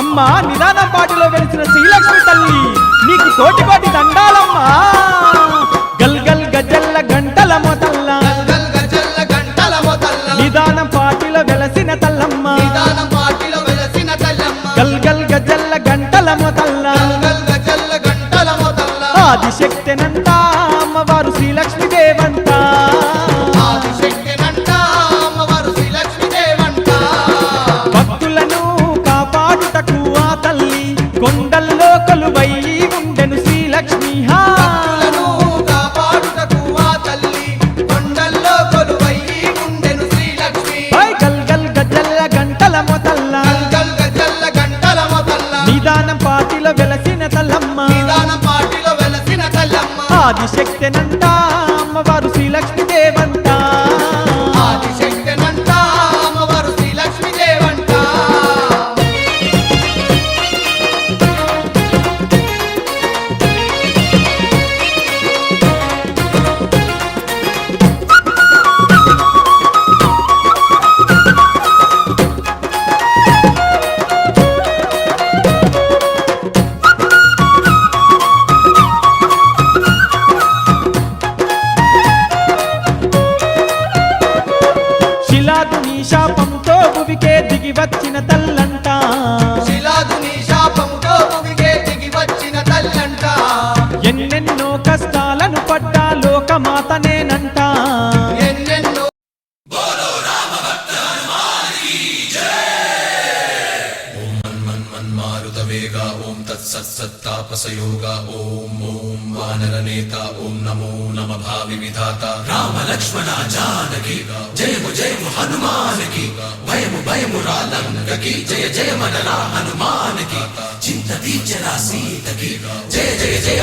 నిదానం పాటిలో వెలిసిన శ్రీలక్ష్మి తల్లి. నీకు కోటి కోటి దండాలమ్మా. గల్ గల్ గజల్ల గంటల మొదల్ల గంటల మొదల్ల నిదానం పాటిలో వెలసిన తల్లమ్మ. పాటిలో వెలసిన గల్ గల్ గజల్ల గంటల మొదల్ల గల్ గజల్ల గంటల మొదల్ల అమ్మవారు శ్రీలక్ష్మి దేవంత పాటిలో వెలసిన తల్లమ్మ. నిదానం పాటిలో వెలసిన తల్లమ్మ. ఆదిశక్తినంట అమ్మవారు శ్రీలక్ష్మి వచ్చిన తల్ల ఓం తత్సత్సత్తాపసయోగ ఓం ఓం వానరనేత ఓం నమో నమ భావి విధాత రామ లక్ష్మణ జానకి జయము జయము హనుమానికి భయము భయము రాలంకకి జయ జయ మనరా హనుమానికి చింత తీర్చరా సీతకి జయ జయ జయ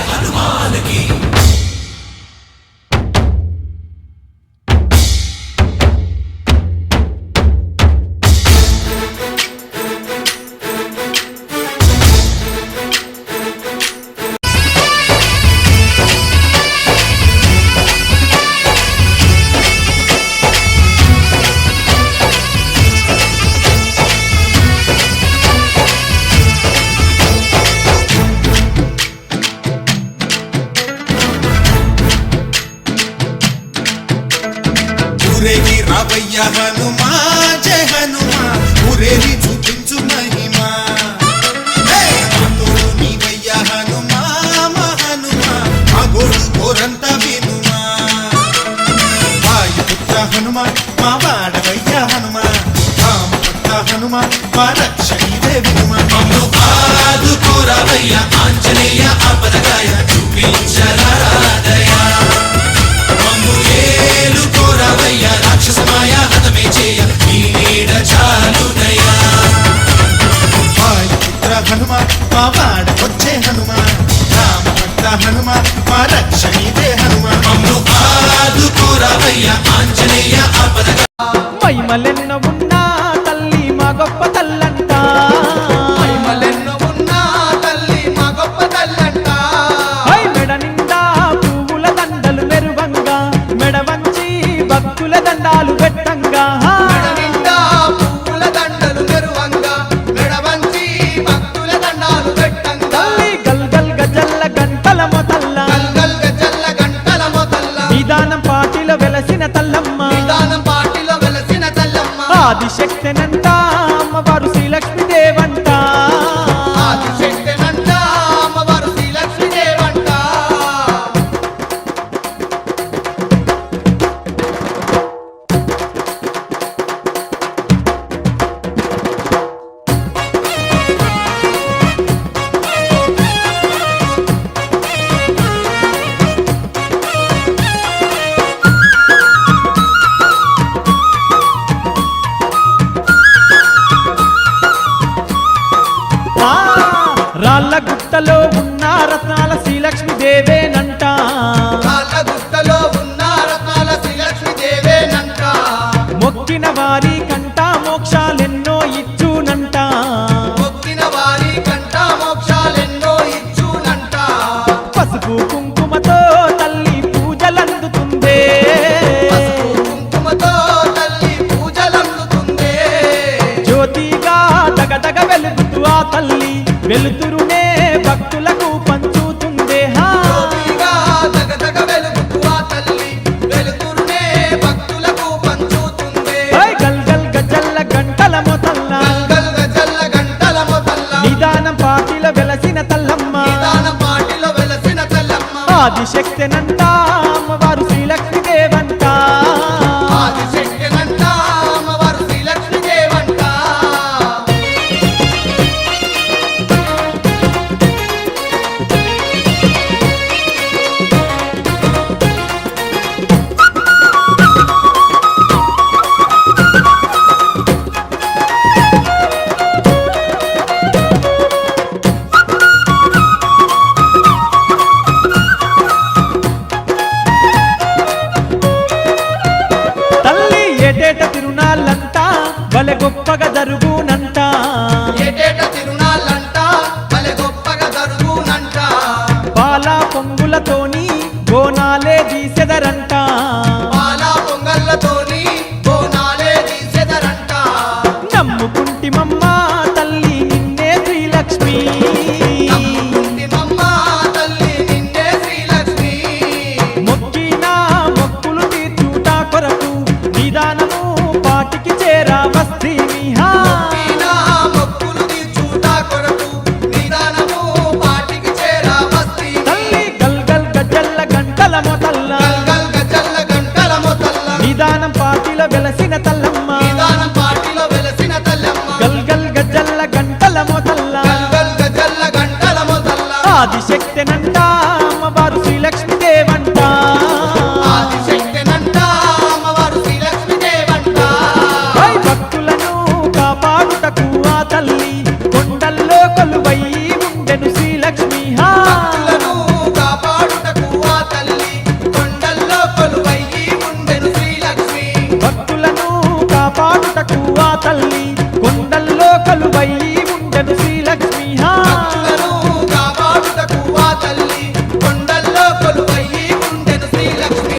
రావయ్య హనుమా జయ హనుమా ఊరేరి చూపించు మహిమా. నీవయ్య హనుమా మా హనుమా మా గోడు గోరంత వినుమా. వాయుపుత్ర హనుమా మా వాడవయ్య హనుమా రామపుత్ర హనుమా మా రక్షణీదే వినుమా మమ్ము ఆదుకోరావయ్య ఆంజనేయ ఆపదగాయ చూపించరా. ఆదిశక్తి ఆదిశక్తినంట పుట్టిన వారి కంటా మోక్షాలెన్నో ఇచ్చి తల్లమ్మ ఆదిశక్తినంట గొప్పగా ಬೆಳೆಸಿ